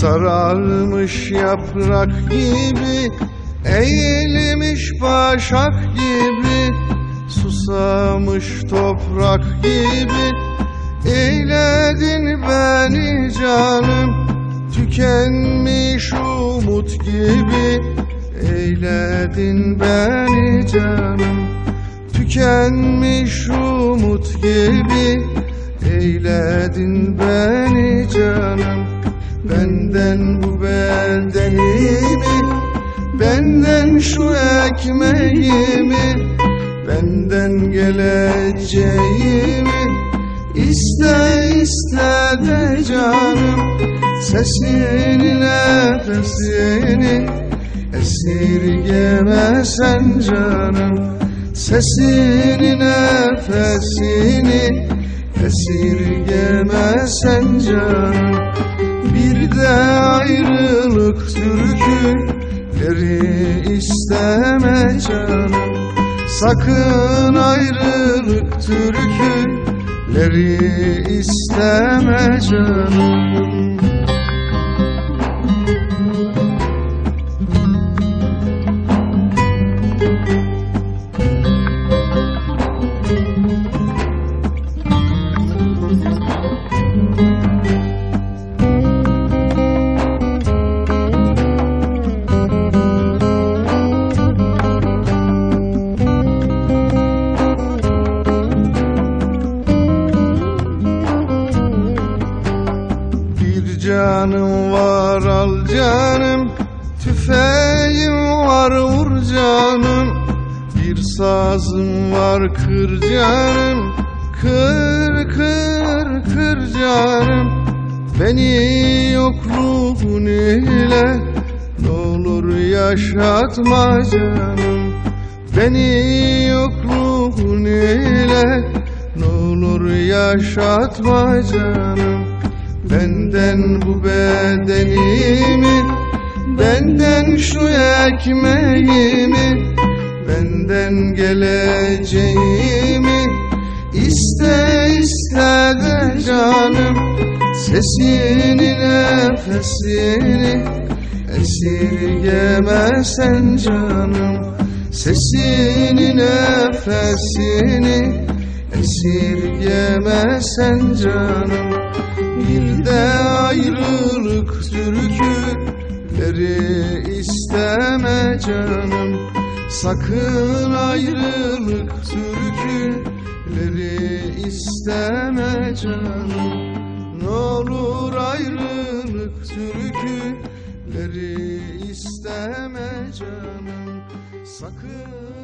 Sararmış yaprak gibi Eğilmiş başak gibi Susamış toprak gibi. Eyledin beni canım Tükenmiş umut gibi. Eyledin beni canım Tükenmiş umut gibi. Eyledin beni canım Benden bu bedenimi Benden şu ekmeğimi Benden geleceğimi İste iste de canım Sesini nefesini Esirgemesen canım. Sesini nefesini Esirgemesen canım. Bir de ayrılık türküleri isteme canım. Sakın ayrılık türküleri isteme canım Bir canım var al canım. Tüfeğim var vur canım. Bir sazım var kır canım. Kır kır kır canım. Beni yokluğun ile Ne olur yaşatma canım. Beni yokluğun ile Ne olur yaşatma canım Benden bu bedenimi Benden şu ekmeğimi Benden geleceğimi İste iste de canım Sesini nefesini Esirgemesen canım Sesini nefesini Esirgemesen canım bir de ayrılık türküleri isteme canım. Sakın ayrılık türküleri isteme canım. Ne olur ayrılık türküleri isteme canım. Sakın